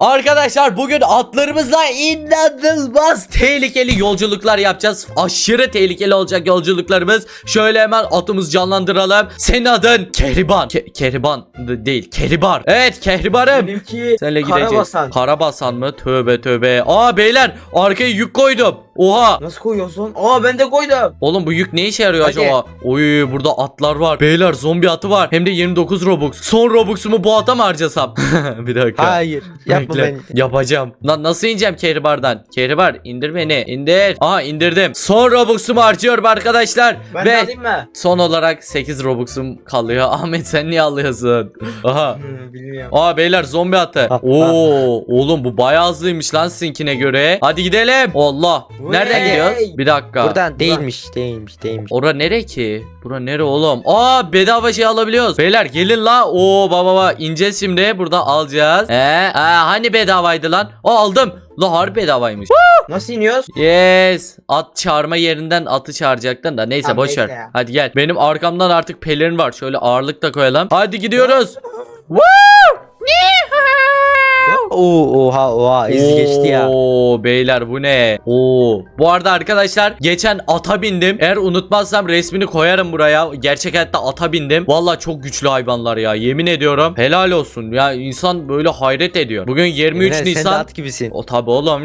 Arkadaşlar bugün atlarımızla inanılmaz tehlikeli yolculuklar yapacağız. Aşırı tehlikeli olacak yolculuklarımız. Şöyle hemen atımızı canlandıralım. Senin adın Kehriban. Ke- Kehriban d- değil. Kehribar. Evet Kehribar'ım. Benimki Senle gideceğiz. Karabasan. Karabasan mı? Tövbe tövbe. Aa beyler arkaya yük koydum. Oha. Nasıl koyuyorsun? Aa ben de koydum. Oğlum bu yük ne işe yarıyor Hadi. acaba? Oy burada atlar var. Beyler zombi atı var. Hem de 29 Robux. Son Robux'umu bu ata mı harcasam? bir dakika. Hayır. Yapma Bekle. ben. Yapacağım. Lan nasıl ineceğim Kehribar'dan? Kehribar indir beni. İndir. Aha indirdim. Son Robux'umu harcıyorum arkadaşlar. Ben Ve alayım mı? son olarak 8 Robux'um kalıyor. Ahmet sen niye alıyorsun? Aha. Bilmiyorum. Aa beyler zombi atı. Ha, Oo oğlum bu bayağı hızlıymış lan sizinkine göre. Hadi gidelim. Allah. Nereden Vey. gidiyoruz? Bir dakika. Buradan değilmiş, değilmiş, değilmiş. Ora nere ki? Bura nere oğlum? Aa bedava şey alabiliyoruz. Beyler gelin la. Oo baba baba ineceğiz şimdi. Burada alacağız. Ee, aa, hani bedavaydı lan? Aa aldım. La harbi bedavaymış. Nasıl iniyoruz? Yes. At çağırma yerinden atı çağıracaktın da neyse Tamam, boş neyse ver. ya. Hadi gel. Benim arkamdan artık pelerin var. Şöyle ağırlık da koyalım. Hadi gidiyoruz. Oo, oha, oha, iz geçti ya. Oo beyler bu ne? Oo. Bu arada arkadaşlar geçen ata bindim. Eğer unutmazsam resmini koyarım buraya. Gerçek hayatta ata bindim. Valla çok güçlü hayvanlar ya. Yemin ediyorum. Helal olsun. Ya insan böyle hayret ediyor. Bugün 23 Emre, Sen de Nisan. at gibisin. O tabi oğlum.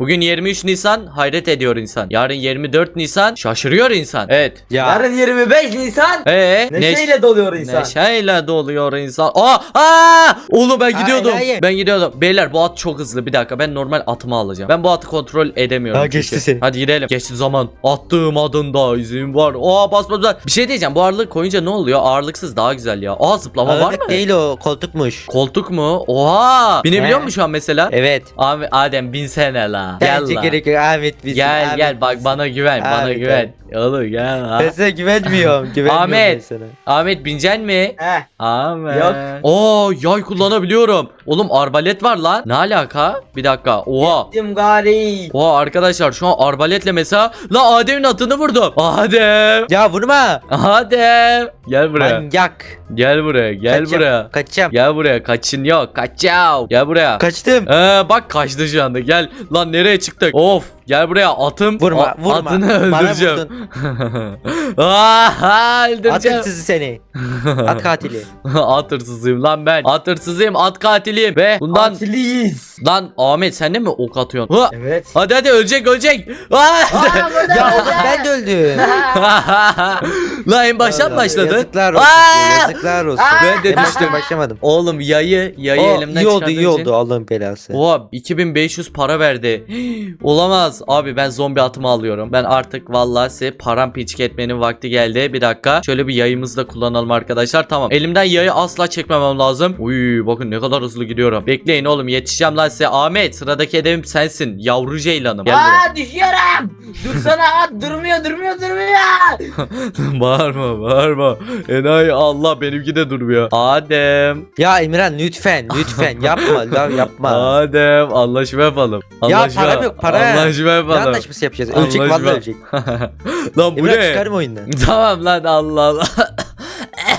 Bugün 23 Nisan hayret ediyor insan. Yarın 24 Nisan şaşırıyor insan. Evet. Ya. Yarın 25 Nisan. Ee, Neşeyle doluyor insan. Neşeyle doluyor insan. Aa, aa! Oğlum ben gidiyordum. enayi. Ben gidiyordum. Beyler bu at çok hızlı. Bir dakika ben normal atımı alacağım. Ben bu atı kontrol edemiyorum. Çünkü. geçti seni. Hadi gidelim. Geçti zaman. Attığım adında izin var. Aa bas bas bas. Bir şey diyeceğim. Bu ağırlık koyunca ne oluyor? Ağırlıksız daha güzel ya. Aa zıplama var Ağırlık mı? değil o, koltukmuş. Koltuk mu? Oha! Binebiliyor He. musun şu an mesela? Evet. Abi Adem binsene la. Gel Bence la. gerek yok. Ahmet bilsin. Gel Ahmet gel bak bana güven. bana Abi, güven. Oğlum gel. Ben sana güvenmiyorum. Güvenmiyorum Ahmet. ben sana. Ahmet bineceksin mi? Heh. Ahmet. Yok. Oo yay kullanabiliyorum. Oğlum arbalet var lan. Ne alaka? Bir dakika. Oha. Gittim gari. Oha arkadaşlar şu an arbaletle mesela la Adem'in atını vurdum. Adem. Ya vurma. Adem. Gel buraya. Manyak. Gel buraya. Gel Kaçacağım, buraya. Kaçacağım. Gel buraya. Kaçın yok. Kaçav. Gel buraya. Kaçtım. Ee, bak kaçtı şu anda. Gel. Lan nereye çıktık? Of. Gel buraya. Atım. Vurma, A- vurma. Atını öldüreceğim. Aa, öldüreceğim. At hırsızı seni. At katili. at hırsızıyım lan ben. At hırsızıyım. At katiliyim. Ve bundan Atiliyiz. Lan Ahmet sen de mi ok atıyorsun? Hı! Evet. Hadi hadi ölecek ölecek. Aa! ya oğlum ben de öldüm. Lan en baştan Allah, başladın. Yazıklar olsun. Aa! Yazıklar olsun. Ben de En baştan düştüm. başlamadım. Oğlum yayı yayı O, elimden iyi oldu çıkardığın iyi için- oldu Allah'ın belası. Oha 2500 para verdi. Olamaz. Abi ben zombi atımı alıyorum. Ben artık vallahi size paramparçık etmenin vakti geldi. Bir dakika. Şöyle bir yayımızı da kullanalım arkadaşlar. Tamam. Elimden yayı asla çekmemem lazım. Uy bakın ne kadar hızlı gidiyorum. Bekleyin oğlum yetişeceğim lan size. Ahmet sıradaki hedefim sensin. Yavru ceylanım. Gel. Aa düşüyorum. Dursana at durmuyor durmuyor durmuyor. bağırma bağırma. Enayi Allah benimki de durmuyor. Adem. Ya Emirhan lütfen lütfen yapma la yapma. Adem anlaşma yapalım. Ya Anlaşma. param yok, para. Anlaşma Ne yapalım. anlaşması yapacağız? Ölecek Anlaşma. vallahi ölecek. Lan bu Emirhan ne? çıkarım oyundan. Tamam lan Allah Allah.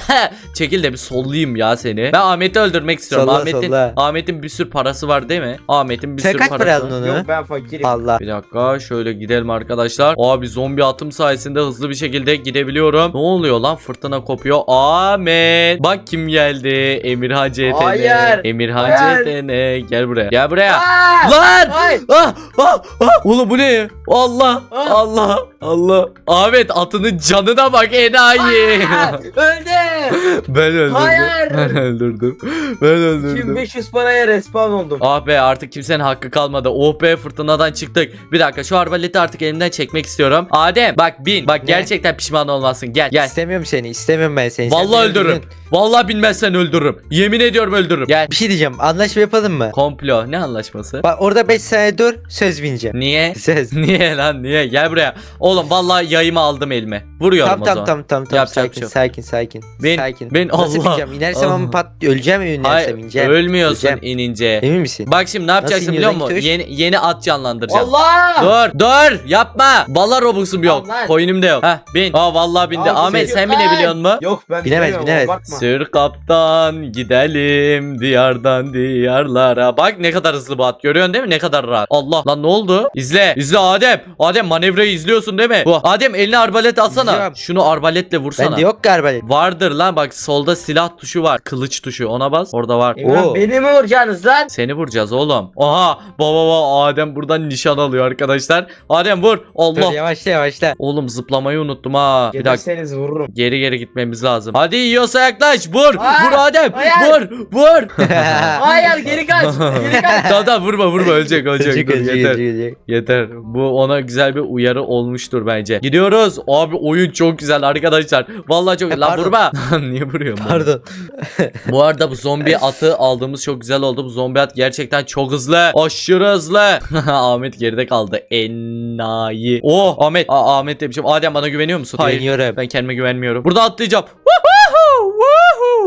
Çekil de bir sollayayım ya seni. Ben Ahmet'i öldürmek istiyorum. Solla, Ahmet'in solla. Ahmet'in bir sürü parası var değil mi? Ahmet'in bir Sen sürü kaç parası para var. aldın onu? Yok ben fakirim. Allah. Bir dakika şöyle gidelim arkadaşlar. Abi zombi atım sayesinde hızlı bir şekilde gidebiliyorum. Ne oluyor lan fırtına kopuyor. Ahmet. Bak kim geldi. Emirhan CTN. Hayır. Emirhan Hayır. CTN. Gel buraya. Gel buraya. Aa! Lan! Ay! Ah, ah, ah. Oğlum bu ne? Allah Ah. Allah Allah. Ahmet atının canına bak enayi. Aa! Öldü. ben öldürdüm. Hayır. Ben öldürdüm. Ben öldürdüm. 2500 paraya respawn oldum. Ah be artık kimsenin hakkı kalmadı. Oh be fırtınadan çıktık. Bir dakika şu arbaleti artık elimden çekmek istiyorum. Adem bak bin. Bak Ne? gerçekten pişman olmasın. Gel gel. İstemiyorum seni istemiyorum ben seni. Sen Vallahi beni öldürürüm. öldürdün. Vallahi bilmezsen öldürürüm. Yemin ediyorum öldürürüm. Gel. Bir şey diyeceğim anlaşma yapalım mı? Komplo ne anlaşması? Bak orada 5 saniye dur söz bineceğim. Niye? Söz. Niye lan niye? Gel buraya. Oğlum vallahi yayımı aldım elime. Vuruyorum Tamam o tamam zaman. tamam tamam tamam Yapacak bir sakin, şey yok. sakin sakin Ben- sakin. ben- Nasıl Allah- bineceğim? İnersem Allah. ama pat öleceğim mi inersem Hayır ineceğim. ölmüyorsun Öleceğim. inince. Emin misin? Bak şimdi ne yapacaksın biliyor iniyorsun musun? Yeni, yeni at canlandıracağım. Allah! Dur dur yapma. Vallahi Robux'um yok. Allah. Coin'im de yok. Heh bin. Aa vallahi bindi. Aa, Ahmet sen binebiliyor musun? Yok ben Binemez, bilemiyorum. Bakma. Sür kaptan gidelim diyardan diyarlara. Bak ne kadar hızlı bu at görüyorsun değil mi? Ne kadar rahat. Allah lan ne oldu? İzle. İzle Adem. Adem manevrayı izliyorsun değil mi? Bu. Adem eline arbalet alsana. İzliyorum. Şunu arbaletle vursana. Bende yok galiba. Vardır lan bak solda silah tuşu var. Kılıç tuşu ona bas. Orada var. İmran Oo. beni mi vuracaksınız lan? Seni vuracağız oğlum. Aha baba baba Adem buradan nişan alıyor arkadaşlar. Adem vur. Dur Allah. yavaşla yavaşla. Oğlum zıplamayı unuttum ha. Bir dakika. Gelirseniz vururum. Geri geri gitmemiz lazım. Hadi yiyorsa yaklaş. Vur. Aa, vur Adem. hayır. Vur. Vur. Hayır geri kaç. Geri kaç. tamam tamam vurma vurma ölecek ölecek. Dur, yeter. Yeter. Bu ona güzel bir uyarı olmuştur bence. Gidiyoruz. Abi oyun çok güzel arkadaşlar. Vallahi çok E, Lan pardon. vurma. Niye vuruyorsun? bana? Pardon. Bu arada bu zombi atı aldığımız çok güzel oldu. Bu zombi at gerçekten çok hızlı. Aşırı hızlı. Ahmet geride kaldı. Enayi. Oh Ahmet. Aa, Ahmet demişim. Adem bana güveniyor musun? Hayır. Güveniyorum. Ben kendime güvenmiyorum. Burada atlayacağım. Woohoo! Woohoo!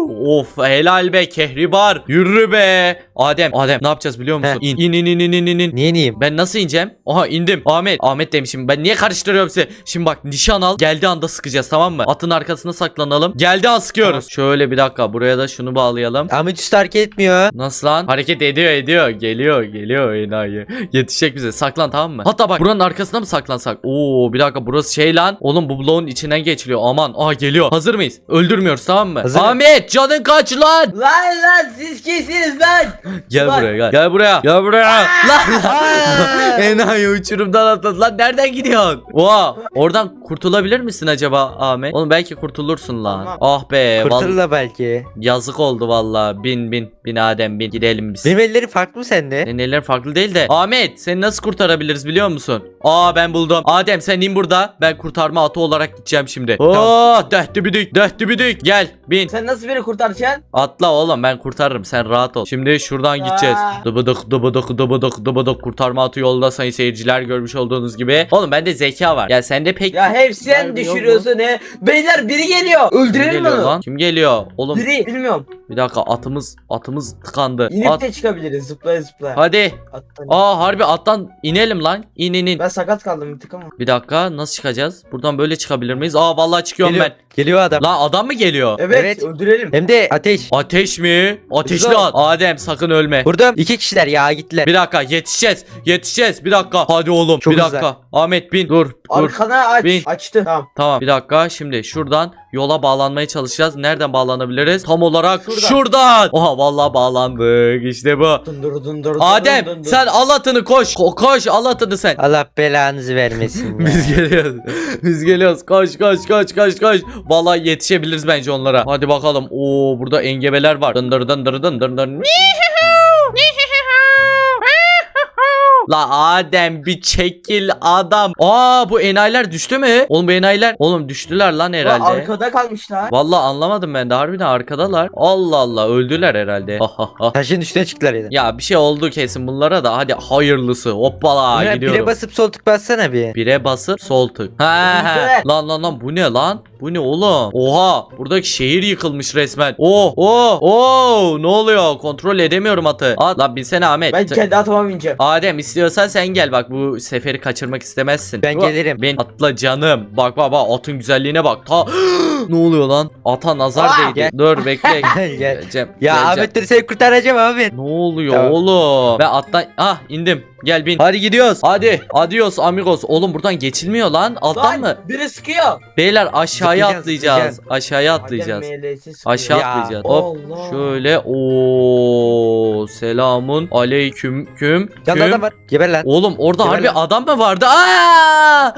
Of helal be kehribar. Yürü be. Adem. Adem ne yapacağız biliyor musun? İn in in in in in in. Niye niyeyim? Ben nasıl ineceğim? Aha indim. Ahmet. Ahmet demişim. Ben niye karıştırıyorum sizi? Şimdi bak nişan al. Geldiği anda sıkacağız tamam mı? Atın arkasına saklanalım. Geldiği an sıkıyoruz. Şöyle bir dakika. Buraya da şunu bağlayalım. Ahmet Usta hareket etmiyor. Nasıl lan? Hareket ediyor ediyor. Geliyor geliyor enayi. Yetişecek bize. Saklan tamam mı? Hatta bak buranın arkasına mı saklansak? Oo bir dakika burası şey lan. Oğlum bu bloğun içinden geçiliyor. Aman. Aa geliyor. Hazır mıyız? Öldürmüyoruz tamam mı? Hazırım. Ahmet canın kaç lan? Lan lan siz kimsiniz lan? Gel Lan. buraya gel. Gel buraya. Gel buraya. lan lan. Aa! Enayi uçurumdan atladı. Lan nereden gidiyorsun? Oha. Oradan kurtulabilir misin acaba Ahmet? Oğlum belki kurtulursun lan. Tamam. Ah be. val- Kurtulur belki. yazık oldu valla. Bin bin. Bin Adem bin. Gidelim biz. Benim ellerim farklı mı sende? Senin eller farklı değil de. Ahmet seni nasıl kurtarabiliriz biliyor musun? Aa ben buldum. Adem sen in burada. Ben kurtarma atı olarak gideceğim şimdi. Oo dehti bidik dehti bidik. Gel bin. Sen nasıl beni kurtaracaksın? Atla oğlum ben kurtarırım sen rahat ol. Şimdi şuradan gideceğiz. Dıbıdık dıbıdık dıbıdık dıbıdık kurtarma atı yolda sayın seyirciler görmüş olduğunuz gibi. Oğlum bende zeka var. Ya sende pek Ya hep sen yok düşürüyorsun he. Beyler biri geliyor. Kim Öldürelim geliyor onu. lan? Kim geliyor? Oğlum Biri bilmiyorum. Bir dakika atımız atımız tıkandı. İnip At. de çıkabiliriz zıplaya zıplaya. Hadi. Attan. Aa harbi attan inelim lan. İn in in. Ben sakat kaldım bir tık ama. Bir dakika nasıl çıkacağız? Buradan böyle çıkabilir miyiz? Aa vallahi çıkıyorum Geliyor. ben. Geliyor adam. Lan adam mı geliyor? Evet, Evet. öldürelim. Hem de ateş. Ateş mi? Ateşli Güzel. at. Adem sakın ölme. Vurdum. İki kişiler ya gittiler. Bir dakika yetişeceğiz. Yetişeceğiz. Bir dakika. Hadi oğlum. Çok bir dakika. güzel. Ahmet bin. Dur. Dur. Arkana aç. Bin. Açtı. Tamam. Tamam. Bir dakika. Şimdi şuradan yola bağlanmaya çalışacağız. Nereden bağlanabiliriz? Tam olarak şuradan. Şuradan. Oha vallahi bağlandık. İşte bu. Dundur dundur. Adem dundur. sen al atını koş. Ko- koş al atını sen. Allah belanızı vermesin ya. Biz geliyoruz. Biz geliyoruz. Koş koş koş koş koş. Vallahi yetişebiliriz bence onlara. Hadi bakalım. Oo burada engebeler var. Dındır dındır dındır dındır. La Adem bir çekil adam. Aa bu enayiler düştü mü? Oğlum bu enayiler. Oğlum düştüler lan herhalde. arkada kalmışlar. Vallahi anlamadım ben de harbiden arkadalar. Allah Allah öldüler herhalde. Taşın üstüne çıktılar ya. ya bir şey oldu kesin bunlara da. Hadi hayırlısı. Hoppala Bire, gidiyorum. bire basıp sol tık bassana bir. Bire basıp sol tık. Ha ha. Lan lan lan bu ne lan? Bu ne oğlum? Oha buradaki şehir yıkılmış resmen. Oh oh oh ne oluyor? Kontrol edemiyorum atı. At lan binsene Ahmet. Ben kendi atıma bineceğim. Adem istiyorsan sen gel bak bu seferi kaçırmak istemezsin. Ben gelirim. Ben atla canım. Bak bak bak atın güzelliğine bak. Ta ne oluyor lan? Ata nazar Aa! değdi. Gel. Dur bekle. Gel gel. Geleceğim. Ya. Ahmet seni kurtaracağım abi. Ne oluyor Tamam. oğlum? Ben atla ah indim. Gel bin. Hadi gidiyoruz. Hadi. Adios amigos. Oğlum buradan geçilmiyor lan. Alttan Lan mı? biri sıkıyor. Beyler aşağıya Zıplayacağız, atlayacağız. Aşağıya atlayacağız. Adem ML'si sıkıyor. Aşağı Ya, atlayacağız. Hop. Allah. Şöyle o selamun aleyküm küm Yanında küm. adam var. Geber lan. Oğlum orada Geber harbi lan. adam mı vardı? Aa!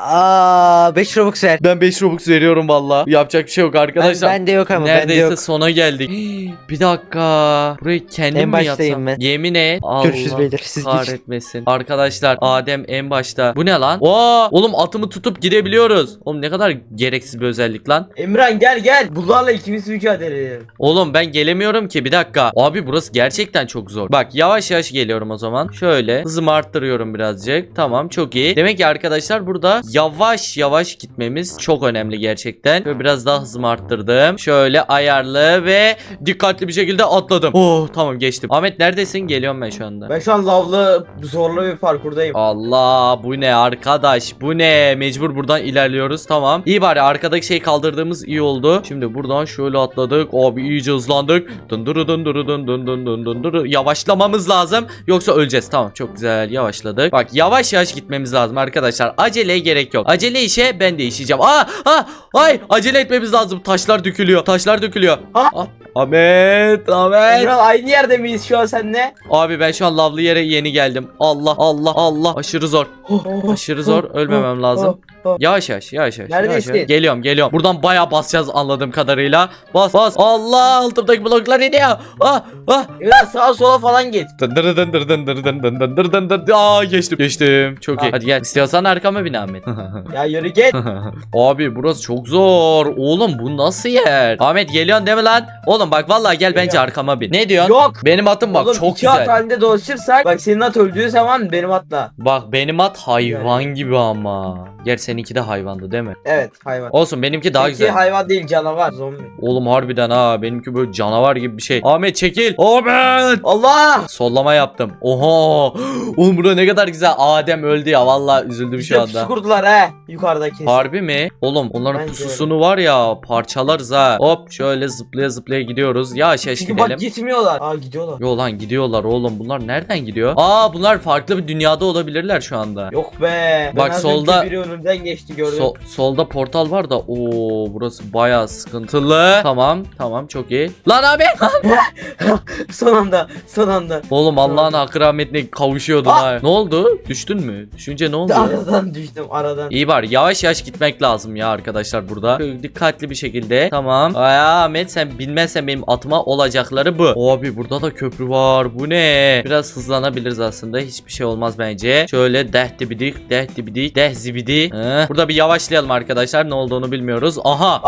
Aa 5 Robux ver. Ben 5 Robux veriyorum valla. Yapacak bir şey yok Ben, arkadaşlar. bende yok ama bende Neredeyse yok. sona geldik. bir dakika. Burayı kendim En mi yapsam? ben. Yemin et. Görüşürüz Allah beyler, siz geçin. kahretmesin. Arkadaşlar Adem en başta. Bu ne lan? Oo, oğlum atımı tutup gidebiliyoruz. Oğlum ne kadar gereksiz bir özellik lan. Emran gel gel. Bunlarla ikimiz mücadele edelim. Oğlum ben gelemiyorum ki bir dakika. Abi burası gerçekten çok zor. Bak yavaş yavaş geliyorum o zaman. Şöyle hızımı arttırıyorum birazcık. Tamam çok iyi. Demek ki arkadaşlar burada yavaş yavaş gitmemiz çok önemli gerçekten. Şöyle biraz daha hızımı arttırdım. Şöyle ayarlı ve dikkatli bir şekilde atladım. Oh tamam geçtim. Ahmet neredesin? Geliyorum ben şu anda. Ben şu an lavlı zorlu bir parkurdayım. Allah bu ne arkadaş bu ne mecbur buradan ilerliyoruz tamam İyi bari arkadaki şey kaldırdığımız iyi oldu Şimdi buradan şöyle atladık abi iyice hızlandık Dındırı dındırı dın dın dın dın dındırı Yavaşlamamız lazım yoksa öleceğiz tamam çok güzel yavaşladık Bak yavaş yavaş gitmemiz lazım arkadaşlar aceleye gerek yok Acele işe ben de işeyeceğim Aa, aa, ay acele etmemiz lazım taşlar dökülüyor taşlar dökülüyor Ha? Ah, Ahmet Ahmet Emral aynı yerde miyiz şu an seninle? Abi ben şu an lavlı yere yeni geldim Allah Allah Allah aşırı zor Aşırı zor ölmemem lazım. Yavaş yavaş yavaş yavaş. Neredesin? yavaş, yavaş. Geliyorum geliyorum. Buradan bayağı basacağız anladığım kadarıyla. Bas bas. Allah altımdaki bloklar iniyor. Ah ah. Emral sağa sola falan git. Dındır dındır dındır dındır dındır dındır. Aa geçtim. Geçtim. Çok iyi. Hadi gel. İstiyorsan arkama bin Ahmet. Ya yürü git. Abi burası çok zor. Oğlum bu nasıl yer? Ahmet geliyorsun değil mi lan? Oğlum bak vallahi gel bence Geliyorum. arkama bin. Ne diyorsun? Yok. Benim atım bak Oğlum çok iki at güzel. halinde dolaşırsak bak senin at öldüğü zaman benim atla. Bak benim at hayvan gibi ama. Gerçi seninki de hayvandı değil mi? Evet hayvan. Olsun benimki daha Seninki güzel. hayvan değil canavar zombi. Oğlum harbiden ha benimki böyle canavar gibi bir şey. Ahmet çekil. Ahmet. Allah! Sollama yaptım. Oha. Oğlum burada ne kadar güzel. Adem öldü ya. Vallahi üzüldüm şu Bize pusu anda. kurdular he yukarıdaki. Harbi mi? Oğlum onların Bence pususunu var ya parçalarız ha. Hop şöyle zıplaya zıplaya gidiyoruz. Yavaş yavaş Çünkü gidelim. bak gitmiyorlar. Aa gidiyorlar. Yo lan gidiyorlar oğlum. Bunlar nereden gidiyor? Aa bunlar farklı bir dünyada olabilirler şu anda. Yok be. Bak ben solda- biri önümden geçti gördüm. Sol- solda portal var da ooo burası bayağı sıkıntılı. Tamam tamam çok iyi. Lan abi. son anda son anda. Oğlum Allah'ın hakkı rahmetine kavuşuyordun Ah! ha. Ne oldu? Düştün mü? Düşünce ne oldu? Aradan düştüm aradan. İyi var yavaş yavaş gitmek lazım ya arkadaşlar burada. Şöyle dikkatli bir şekilde. Tamam. Ay Ahmet sen bilmezsen benim atıma olacakları bu. Abi burada da köprü var. Bu ne? Biraz hızlanabiliriz aslında. Hiçbir şey olmaz bence. Şöyle deh dibidik, deh dibidik, deh zibidi. Heh. Burada bir yavaşlayalım arkadaşlar. Ne olduğunu bilmiyoruz. Aha.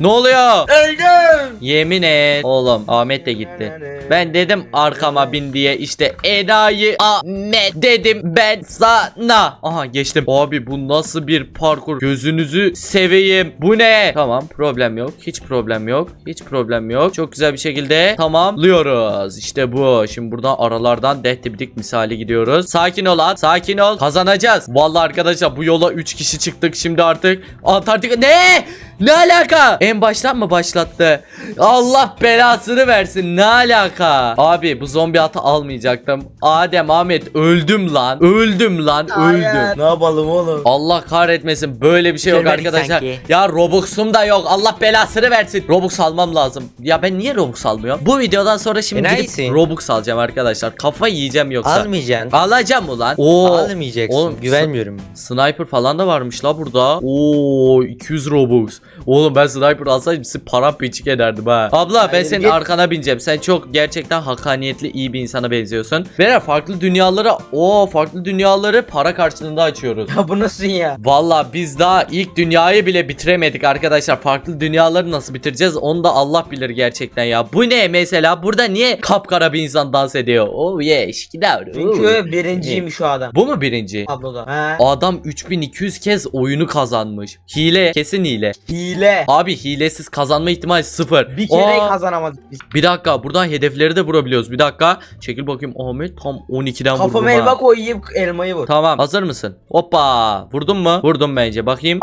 Ne oluyor? Öldüm. Yemin et. Oğlum Ahmet de gitti. Ben dedim arkama bin diye işte enayi Ahmet dedim ben sana. Aha geçtim. Abi bu nasıl bir parkur? Gözünüzü seveyim. Bu ne? Tamam problem yok. Hiç problem yok. Hiç problem yok. Çok güzel bir şekilde tamamlıyoruz. İşte bu. Şimdi buradan aralardan dehtibidik misali gidiyoruz. Sakin ol at. Sakin ol. Kazanacağız. Vallahi arkadaşlar bu yola 3 kişi çıktık. Şimdi artık Antarktika ne? Ne alaka? En baştan mı başlattı? Allah belasını versin. Ne alaka? Abi bu zombi atı almayacaktım. Adem Ahmet öldüm lan. Öldüm lan. Öldüm. Ne yapalım oğlum? Allah kahretmesin böyle bir şey yok Görmedik arkadaşlar. sanki. Ya Robux'um da yok. Allah belasını versin. Robux almam lazım. Ya ben niye Robux almıyorum? Bu videodan sonra şimdi gidip Enayisin. Robux alacağım arkadaşlar. Kafa yiyeceğim yoksa. Almayacaksın. Alacağım ulan. Oo. Almayacaksın. Oğlum, Güvenmiyorum. Sniper falan da varmış la burada. Oo 200 Robux. Oğlum ben sniper alsaydım sizi paramparçık ederdim ha. Abla ben Hayır, senin git. arkana bineceğim. Sen çok gerçekten hakkaniyetli iyi bir insana benziyorsun. Ve farklı dünyalara o farklı dünyaları para karşılığında açıyoruz. Ya bu nasıl ya? Valla biz daha ilk dünyayı bile bitiremedik arkadaşlar. Farklı dünyaları nasıl bitireceğiz onu da Allah bilir gerçekten ya. Bu ne mesela? Burada niye kapkara bir insan dans ediyor? Oh yeah, şikidavru. Çünkü birinciyim şu adam. Bu mu birinci? Tabloda. He. Adam 3200 kez oyunu kazanmış. Hile, kesin hile. Hile. Abi hilesiz kazanma ihtimali sıfır. Bir kere Aa, kazanamadık biz. Bir dakika buradan hedefleri de vurabiliyoruz. Bir dakika. Çekil bakayım Ahmet tam 12'den vurdum Kafama ha. elma koyayım elmayı vur. Tamam hazır mısın? Hoppa vurdun mu? Vurdum bence bakayım.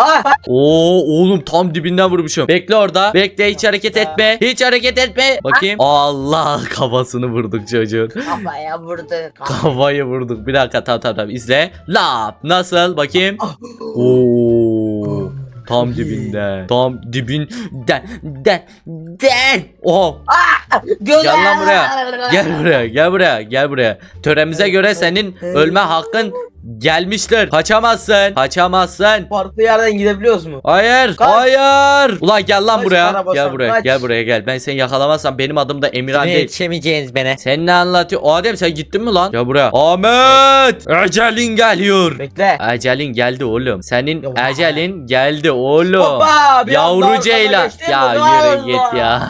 Oo oğlum tam dibinden vurmuşum. Bekle orada. Bekle hiç hareket etme. Hiç hareket etme. Bakayım. Allah kafasını vurduk çocuğun. Kafaya vurdu. Kafayı vurduk. Bir dakika tamam tamam tamam. izle. Lap. Nasıl? Bakayım. Ah. Oo. Tam dibinden. Tam dibinden. Den. Den. Oh. Gel lan buraya. Gel buraya. Gel buraya. Gel buraya. Töremize göre senin ölme hakkın gelmiştir. Kaçamazsın. Kaçamazsın. Farklı yerden gidebiliyoruz mu? Hayır. Kaç. Hayır. Ulan gel lan Kaç buraya. Gel buraya. kaç. Gel buraya gel. Ben seni yakalamazsam benim adım da Emirhan Kime değil. yetişemeyeceğiniz bana. Sen ne anlatıyor? Adem sen gittin mi lan? Gel buraya. Ahmet! Ecelin geliyor. Bekle. Ecelin geldi oğlum. Senin Ya. ecelin geldi oğlum. Hoppa! bir anda Yavru ceylan. geçtim, Ya yürü git ya.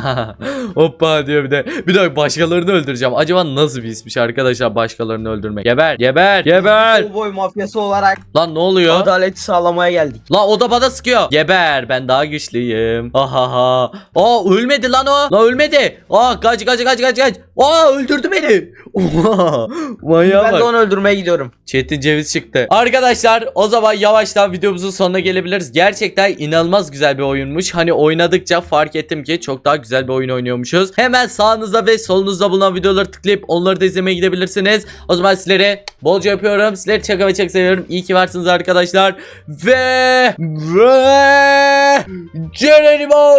Hoppa diyor bir de. Bir de başkalarını öldüreceğim. Acaba nasıl bir ismiş arkadaşlar başkalarını öldürmek? Geber, geber, geber. Bu boy mafyası olarak Lan ne oluyor? adaleti sağlamaya geldik. La o da bana sıkıyor. Geber ben daha güçlüyüm. Ahaha. Aa ölmedi lan o. La ölmedi. Aa kaç kaç kaç kaç kaç. Aa öldürdü beni. Oha. Manyağa Ben bak. de onu öldürmeye gidiyorum. Çetin ceviz çıktı. Arkadaşlar o zaman yavaştan videomuzun sonuna gelebiliriz. Gerçekten inanılmaz güzel bir oyunmuş. Hani oynadıkça fark ettim ki çok daha güzel bir oyun oynuyormuşuz. Hemen sağınızda ve solunuzda bulunan videoları tıklayıp onları da izlemeye gidebilirsiniz. O zaman sizlere bolca yapıyorum. Sizleri çok ve çok seviyorum. İyi ki varsınız arkadaşlar. Ve ve Geronimo